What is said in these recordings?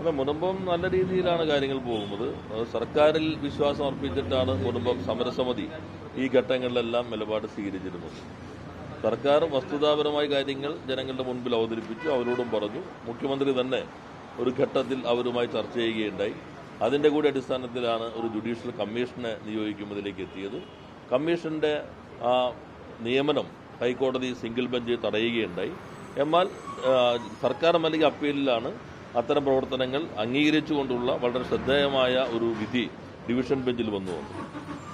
അല്ല മുനമ്പം നല്ല രീതിയിലാണ് കാര്യങ്ങൾ പോകുന്നത്. സർക്കാരിൽ വിശ്വാസം അർപ്പിച്ചിട്ടാണ് മുനമ്പം സമരസമിതി ഈ ഘട്ടങ്ങളിലെല്ലാം നിലപാട് സ്വീകരിച്ചിരുന്നത്. സർക്കാർ വസ്തുതാപരമായ കാര്യങ്ങൾ ജനങ്ങളുടെ മുൻപിൽ അവതരിപ്പിച്ചു അവരോടും പറഞ്ഞു. മുഖ്യമന്ത്രി തന്നെ ഒരു ഘട്ടത്തിൽ അവരുമായി ചർച്ച ചെയ്യുകയുണ്ടായി. അതിന്റെ കൂടി അടിസ്ഥാനത്തിലാണ് ഒരു ജുഡീഷ്യൽ കമ്മീഷനെ നിയോഗിക്കുന്നതിലേക്ക് എത്തിയത്. കമ്മീഷന്റെ ആ നിയമനം ഹൈക്കോടതി സിംഗിൾ ബെഞ്ച് തടയുകയുണ്ടായി. എന്നാൽ സർക്കാർ അല്ലെങ്കിൽ അപ്പീലിലാണ് അത്തരം പ്രവർത്തനങ്ങൾ അംഗീകരിച്ചുകൊണ്ടുള്ള വളരെ ശ്രദ്ധേയമായ ഒരു വിധി ഡിവിഷൻ ബെഞ്ചിൽ വന്നു. വന്നു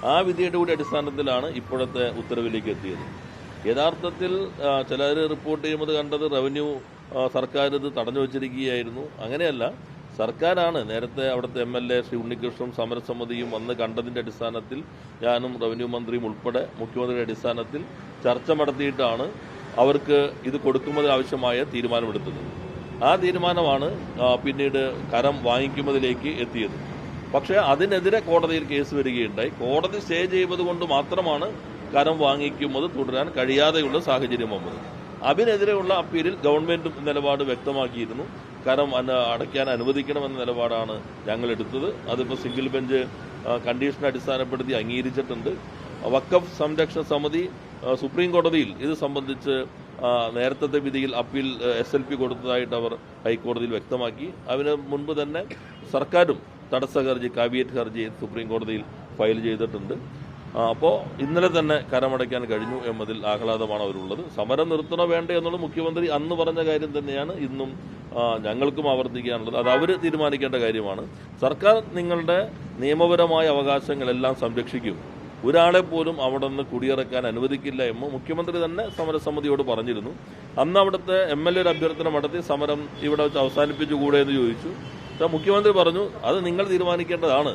ആ വിധിയുടെ കൂടി അടിസ്ഥാനത്തിലാണ് ഇപ്പോഴത്തെ ഉത്തരവിലേക്ക് എത്തിയത്. യഥാർത്ഥത്തിൽ ചിലർ റിപ്പോർട്ട് ചെയ്യുമ്പോൾ കണ്ടത് റവന്യൂ സർക്കാർ ഇത് തടഞ്ഞു വച്ചിരിക്കുകയായിരുന്നു. അങ്ങനെയല്ല സർക്കാരാണ് നേരത്തെ അവിടുത്തെ M L A Shri Unnikrishnan സമരസമിതിയും വന്ന് കണ്ടതിന്റെ അടിസ്ഥാനത്തിൽ ഞാനും റവന്യൂ മന്ത്രിയും ഉൾപ്പെടെ മുഖ്യമന്ത്രിയുടെ അടിസ്ഥാനത്തിൽ ചർച്ച നടത്തിയിട്ടാണ് അവർക്ക് ഇത് കൊടുക്കുന്നതിനാവശ്യമായ തീരുമാനമെടുത്തത്. ആ തീരുമാനമാണ് പിന്നീട് കരം വാങ്ങിക്കുന്നതിലേക്ക് എത്തിയത്. പക്ഷേ അതിനെതിരെ കോടതിയിൽ കേസ് വരികയുണ്ടായി. കോടതി സ്റ്റേ ചെയ്യുന്നത് കൊണ്ട് മാത്രമാണ് കരം വാങ്ങിക്കുന്നത് തുടരാൻ കഴിയാതെയുള്ള സാഹചര്യം വന്നത്. അതിനെതിരെയുള്ള അപ്പീലിൽ ഗവൺമെന്റും നിലപാട് വ്യക്തമാക്കിയിരുന്നു. കരം അടയ്ക്കാൻ അനുവദിക്കണമെന്ന നിലപാടാണ് ഞങ്ങൾ എടുത്തത് അതിപ്പോൾ സിംഗിൾ ബെഞ്ച് കണ്ടീഷൻ അടിസ്ഥാനപ്പെടുത്തി അംഗീകരിച്ചിട്ടുണ്ട്. വക്കഫ് സംരക്ഷണ സമിതി സുപ്രീം കോടതിയിൽ ഇത് സംബന്ധിച്ച് നേരത്തെ വിധിയിൽ അപ്പീൽ എസ് എൽ പി കൊടുത്തതായിട്ട് അവർ ഹൈക്കോടതിയിൽ വ്യക്തമാക്കി. അതിന് മുൻപ് തന്നെ സർക്കാരും തടസ്സ ഹർജി കാവിയറ്റ് ഹർജി സുപ്രീം കോടതിയിൽ ഫയൽ ചെയ്തിട്ടുണ്ട്. അപ്പോൾ ഇന്നലെ തന്നെ കരമടയ്ക്കാൻ കഴിഞ്ഞു എന്നതിൽ ആഹ്ലാദമാണ് അവരുള്ളത്. സമരം നിർത്തണോ വേണ്ടേ എന്നുള്ളത് മുഖ്യമന്ത്രി അന്ന് പറഞ്ഞ കാര്യം തന്നെയാണ്. ഇന്നും ഞങ്ങൾക്കും ആവർത്തിക്കാനുള്ളത്. അത് അവർ തീരുമാനിക്കേണ്ട കാര്യമാണ്. സർക്കാർ നിങ്ങളുടെ നിയമപരമായ അവകാശങ്ങളെല്ലാം സംരക്ഷിക്കും. ഒരാളെ പോലും അവിടെ നിന്ന് കുടിയിറക്കാൻ അനുവദിക്കില്ല എന്ന് മുഖ്യമന്ത്രി തന്നെ സമരസമിതിയോട് പറഞ്ഞിരുന്നു. അന്ന് അവിടുത്തെ എം എൽ എ അഭ്യർത്ഥന നടത്തി സമരം ഇവിടെ വെച്ച് അവസാനിപ്പിച്ചുകൂടെ എന്ന് ചോദിച്ചു. മുഖ്യമന്ത്രി പറഞ്ഞു അത് നിങ്ങൾ തീരുമാനിക്കേണ്ടതാണ്.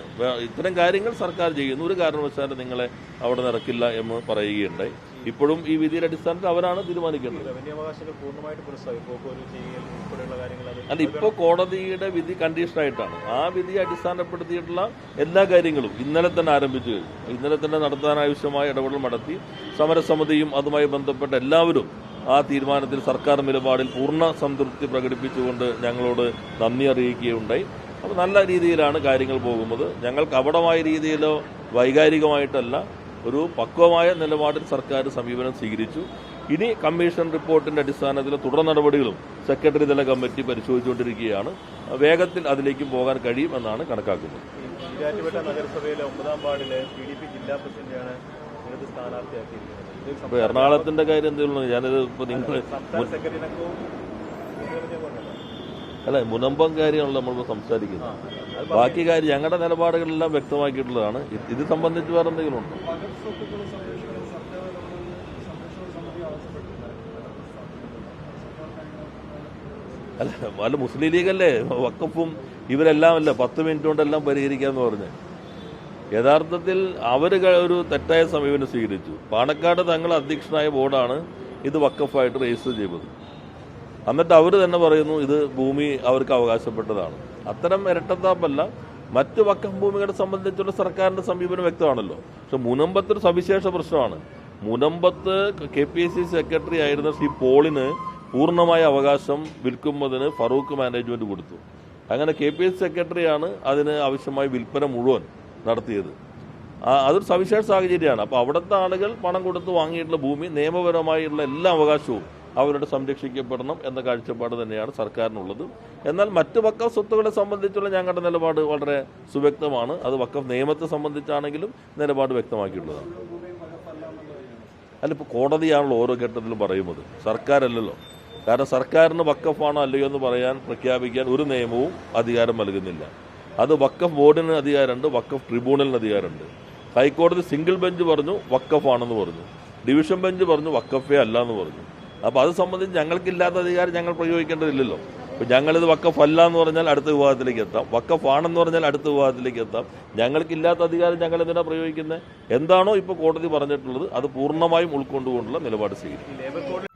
ഇത്തരം കാര്യങ്ങൾ സർക്കാർ ചെയ്യുന്നു. ഒരു കാരണവശാലും നിങ്ങളെ അവിടെ നിറക്കില്ല എന്ന് പറയുകയുണ്ടായി. ഇപ്പോഴും ഈ വിധിയുടെ അടിസ്ഥാനത്തിൽ അവരാണ് തീരുമാനിക്കേണ്ടത്. അല്ല ഇപ്പോൾ കോടതിയുടെ വിധി കണ്ടീഷനായിട്ടാണ്. ആ വിധി അടിസ്ഥാനപ്പെടുത്തിയിട്ടുള്ള എല്ലാ കാര്യങ്ങളും ഇന്നലെ തന്നെ ആരംഭിച്ചു കഴിഞ്ഞു. ഇന്നലെ തന്നെ നടത്താൻ ആവശ്യമായ ഇടപെടൽ നടത്തി. സമരസമിതിയും അതുമായി ബന്ധപ്പെട്ട എല്ലാവരും ആ തീരുമാനത്തിൽ സർക്കാർ നിലപാടിൽ പൂർണ സംതൃപ്തി പ്രകടിപ്പിച്ചുകൊണ്ട് ഞങ്ങളോട് നന്ദി അറിയിക്കുകയുണ്ടായി. അപ്പോൾ നല്ല രീതിയിലാണ് കാര്യങ്ങൾ പോകുന്നത്. ഞങ്ങൾക്ക് അവിടമായ രീതിയിലോ വൈകാരികമായിട്ടല്ല ഒരു പക്വമായ നിലപാടിൽ സർക്കാർ സമീപനം സ്വീകരിച്ചു. ഇനി കമ്മീഷൻ റിപ്പോർട്ടിന്റെ അടിസ്ഥാനത്തിൽ തുടർ നടപടികളും സെക്രട്ടറി തല കമ്മിറ്റി പരിശോധിച്ചുകൊണ്ടിരിക്കുകയാണ്. വേഗത്തിൽ അതിലേക്കും പോകാൻ കഴിയുമെന്നാണ് കണക്കാക്കുന്നത്. ഈരാറ്റുപേട്ട നഗരസഭയിലെ ഒമ്പതാം വാർഡിലെ പി ഡി പി ജില്ലാ പ്രസിഡന്റാണ് ഇടത് സ്ഥാനാർത്ഥിയാക്കിയിരിക്കുന്നത്. ഇപ്പൊ എറണാകുളത്തിന്റെ കാര്യം എന്തെങ്കിലും ഞാനിത് ഇപ്പൊ നിങ്ങൾ അല്ല മുനമ്പം കാര്യമാണല്ലോ നമ്മൾ സംസാരിക്കുന്നത്. ബാക്കി കാര്യം ഞങ്ങളുടെ നിലപാടുകളെല്ലാം വ്യക്തമാക്കിയിട്ടുള്ളതാണ്. ഇത് സംബന്ധിച്ച് വേറെ എന്തെങ്കിലും ഉണ്ടോ? അല്ല അല്ല മുസ്ലിം ലീഗല്ലേ? വക്കഫും ഇവരെല്ലാം അല്ല പത്ത് മിനിറ്റ് കൊണ്ടെല്ലാം പരിഹരിക്കാന്ന് പറഞ്ഞ്. യഥാർത്ഥത്തിൽ അവർ ഒരു തെറ്റായ സമീപനം സ്വീകരിച്ചു. പാണക്കാട് തങ്ങൾ അധ്യക്ഷനായ ബോർഡാണ് ഇത് വക്കഫായിട്ട് രജിസ്റ്റർ ചെയ്തത്. എന്നിട്ട് അവർ തന്നെ പറയുന്നു ഇത് ഭൂമി അവർക്ക് അവകാശപ്പെട്ടതാണ്. അത്തരം ഇരട്ടത്താപ്പല്ല. മറ്റ് വക്കം ഭൂമികളെ സംബന്ധിച്ചുള്ള സർക്കാരിന്റെ സമീപനം വ്യക്തമാണല്ലോ. പക്ഷെ മുനമ്പത്തൊരു സവിശേഷ പ്രശ്നമാണ്. മുനമ്പത്ത് കെ പി സി സെക്രട്ടറി ആയിരുന്ന ശ്രീ പോളിന് പൂർണമായ അവകാശം വിൽക്കുന്നതിന് ഫറൂഖ് മാനേജ്മെന്റ് കൊടുത്തു. അങ്ങനെ കെ പി എസ് സെക്രട്ടറിയാണ് അതിന് ആവശ്യമായ വിൽപ്പന മുഴുവൻ നടത്തിയത്. അതൊരു സവിശേഷ സാഹചര്യമാണ്. അപ്പോൾ അവിടുത്തെ ആളുകൾ പണം കൊടുത്ത് വാങ്ങിയിട്ടുള്ള ഭൂമി നിയമപരമായുള്ള എല്ലാ അവകാശവും അവരുടെ സംരക്ഷിക്കപ്പെടണം എന്ന കാഴ്ചപ്പാട് തന്നെയാണ് സർക്കാരിനുള്ളത്. എന്നാൽ മറ്റ് വക്കഫ് സ്വത്തുക്കളെ സംബന്ധിച്ചുള്ള ഞങ്ങളുടെ നിലപാട് വളരെ സുവ്യക്തമാണ്. അത് വക്കഫ് നിയമത്തെ സംബന്ധിച്ചാണെങ്കിലും നിലപാട് വ്യക്തമാക്കിയിട്ടുള്ളതാണ്. അല്ല ഇപ്പോൾ കോടതിയാണല്ലോ ഓരോ ഘട്ടത്തിലും പറയുന്നത്. സർക്കാരല്ലല്ലോ. കാരണം സർക്കാരിന് വക്കഫാണോ അല്ലയോ എന്ന് പറയാൻ പ്രഖ്യാപിക്കാൻ ഒരു നിയമവും അധികാരം നൽകുന്നില്ല. അത് വക്കഫ് ബോർഡിന് അധികാരമുണ്ട് വക്കഫ് ട്രിബ്യൂണലിന് അധികാരമുണ്ട്. ഹൈക്കോടതി സിംഗിൾ ബെഞ്ച് പറഞ്ഞു വക്കഫാണെന്ന് പറഞ്ഞു. ഡിവിഷൻ ബെഞ്ച് പറഞ്ഞു വക്കഫേ അല്ല എന്ന് പറഞ്ഞു. അപ്പോൾ അത് സംബന്ധിച്ച് ഞങ്ങൾക്കില്ലാത്ത അധികാരം ഞങ്ങൾ പ്രയോഗിക്കേണ്ടതില്ലല്ലോ. ഇപ്പൊ ഞങ്ങളിത് വക്കഫ് അല്ല എന്ന് പറഞ്ഞാൽ അടുത്ത വിവാദത്തിലേക്ക് എത്താം. വക്കഫ് ആണെന്ന് പറഞ്ഞാൽ അടുത്ത വിവാദത്തിലേക്ക് എത്താം. ഞങ്ങൾക്കില്ലാത്ത അധികാരം ഞങ്ങൾ എന്തിനാണ് പ്രയോഗിക്കുന്നത് എന്താണോ ഇപ്പോൾ കോടതി പറഞ്ഞിട്ടുള്ളത്. അത് പൂർണമായും ഉൾക്കൊണ്ടുകൊണ്ടുള്ള നിലപാട് സ്വീകരിക്കും.